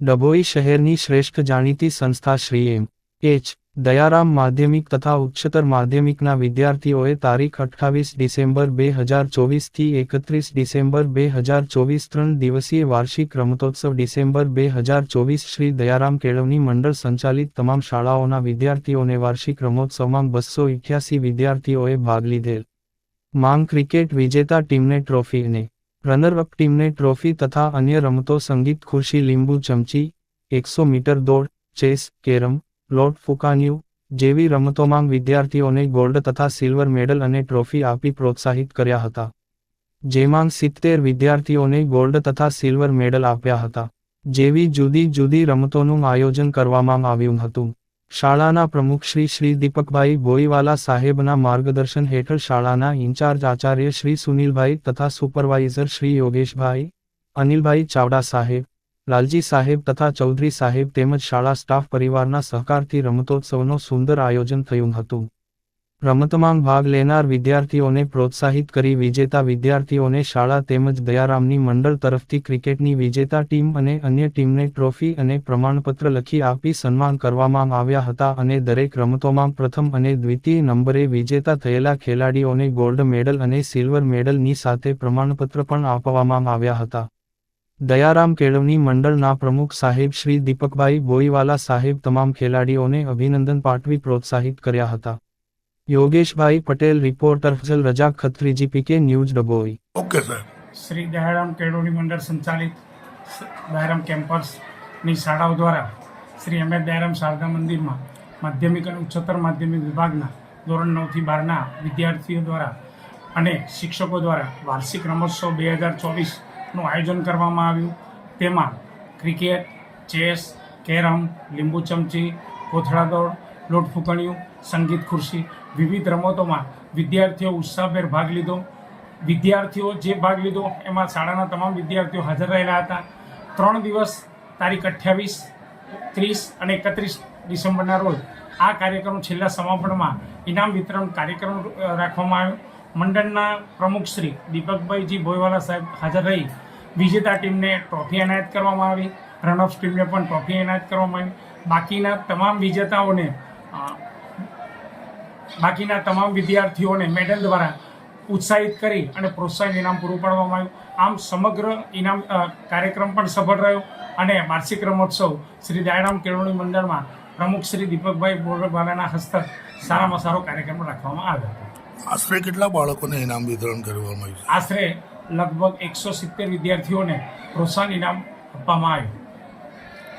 ડભોઈ શહેરની શ્રેષ્ઠ જાણીતી સંસ્થા શ્રી એમ. એચ. દયારામ માધ્યમિક તથા ઉચ્ચતર માધ્યમિકના વિદ્યાર્થીઓએ તારીખ અઠ્ઠાવીસ ડિસેમ્બર બે હજાર ચોવીસથી એકત્રીસ ડિસેમ્બર બે હજાર ચોવીસ ત્રણ દિવસીય વાર્ષિક રમતોત્સવ ડિસેમ્બર બે હજાર ચોવીસ શ્રી દયારામ કેળવણી મંડળ સંચાલિત તમામ શાળાઓના વિદ્યાર્થીઓને વાર્ષિક રમોત્સવમાં બસો ઇઠ્યાસી વિદ્યાર્થીઓએ ભાગ લીધેલ. માંગ ક્રિકેટ વિજેતા ટીમને ટ્રોફી અને રનરઅપ ટીમને ટ્રોફી તથા અન્ય રમતો, સંગીત, ખુરશી, લીંબુ, ચમચી, એકસો મીટર દોડ, ચેસ, કેરમ, લોટ ફૂકાન્યુ જેવી રમતોમાં વિદ્યાર્થીઓને ગોલ્ડ તથા સિલ્વર મેડલ અને ટ્રોફી આપી પ્રોત્સાહિત કર્યા હતા. જેમાં સિત્તેર વિદ્યાર્થીઓને ગોલ્ડ તથા સિલ્વર મેડલ આપ્યા હતા. જેવી જુદી જુદી રમતોનું આયોજન કરવામાં આવ્યું હતું. શાળાના પ્રમુખ શ્રી શ્રી દીપકભાઈ ગોઈવાલા સાહેબના માર્ગદર્શન હેઠળ શાળાના ઇન્ચાર્જ આચાર્ય શ્રી સુનિલભાઈ તથા સુપરવાઇઝર શ્રી યોગેશભાઈ, અનિલભાઈ ચાવડા સાહેબ, લાલજી સાહેબ તથા ચૌધરી સાહેબ તેમજ શાળા સ્ટાફ પરિવારના સહકારથી રમતોત્સવનો સુંદર આયોજન થયું હતું. રમતમાં ભાગ લેનાર વિદ્યાર્થીઓને પ્રોત્સાહિત કરી વિજેતા વિદ્યાર્થીઓને શાળા તેમજ દયારામની મંડળ તરફથી ક્રિકેટની વિજેતા ટીમ અને અન્ય ટીમને ટ્રોફી અને પ્રમાણપત્ર લખી આપી સન્માન કરવામાં આવ્યા હતા અને દરેક રમતોમાં પ્રથમ અને દ્વિતીય નંબરે વિજેતા થયેલા ખેલાડીઓને ગોલ્ડ મેડલ અને સિલ્વર મેડલની સાથે પ્રમાણપત્ર પણ આપવામાં આવ્યા હતા. દયારામ કેળવણી મંડળના પ્રમુખ સાહેબ શ્રી દીપકભાઈ બોઈવાલા સાહેબ તમામ ખેલાડીઓને અભિનંદન પાઠવી પ્રોત્સાહિત કર્યા હતા. યોગેશભાઈ Patel reporter Fasal Raza Khatriji PK news Dabhoi okay sir Shri Dayaram કેળવણી મંડળ સંચાલિત દહેરામ દયારામ કેમ્પસની શાળાઓ દ્વારા શ્રી એમ દયારામ શારદા મંદિરમાં માધ્યમિક અને ઉચ્ચતર માધ્યમિક વિભાગના ધોરણ નવથી બારના વિદ્યાર્થીઓ દ્વારા અને શિક્ષકો દ્વારા વાર્ષિક રમોત્સવ બે હજાર ચોવીસનું આયોજન કરવામાં આવ્યું. તેમાં ક્રિકેટ ચેસ કેરમ લીંબુ ચમચી કોથળા દોડ લોટ ફૂંકણિયું, સંગીત ખુરશી, વિવિધ રમતોમાં વિદ્યાર્થીઓ ઉત્સાહભેર ભાગ લીધો. વિદ્યાર્થીઓ જે ભાગ લીધો, એમાં શાળાના તમામ વિદ્યાર્થીઓ હાજર રહેલા હતા. ત્રણ દિવસ, તારીખ અઠ્યાવીસ, ત્રીસ અને એકત્રીસ ડિસેમ્બરના રોજ આ કાર્યક્રમ છેલ્લા સમાપનમાં ઇનામ વિતરણ કાર્યક્રમ રાખવામાં આવ્યો. મંડળના પ્રમુખ શ્રી દીપકભાઈજી ભોયવાલા સાહેબ હાજર રહી. વિજેતા ટીમને ટ્રોફી એનાયત કરવામાં આવી. રનઅપ ટીમને પણ ટ્રોફી એનાયત કરવામાં આવી. બાકીના તમામ વિજેતાઓને બાકીના તમામ વિદ્યાર્થીઓને મેડલ દ્વારા ઉત્સાહિત કરી અને પ્રોત્સાહન ઇનામ પૂરું પાડવામાં આવ્યું. આમ સમગ્ર ઇનામ કાર્યક્રમ પણ સફળ રહ્યો અને વાર્ષિક રમોત્સવ શ્રી દયારામ કેળવણી મંડળમાં પ્રમુખ શ્રી દીપકભાઈ બોરવાલાના હસ્તક સારામાં સારો કાર્યક્રમ રાખવામાં આવ્યો હતો. આશરે કેટલા બાળકોને ઇનામ વિતરણ કરવામાં આવ્યું આશરે લગભગ એકસો સિત્તેર વિદ્યાર્થીઓને પ્રોત્સાહન ઇનામ આપવામાં આવ્યું.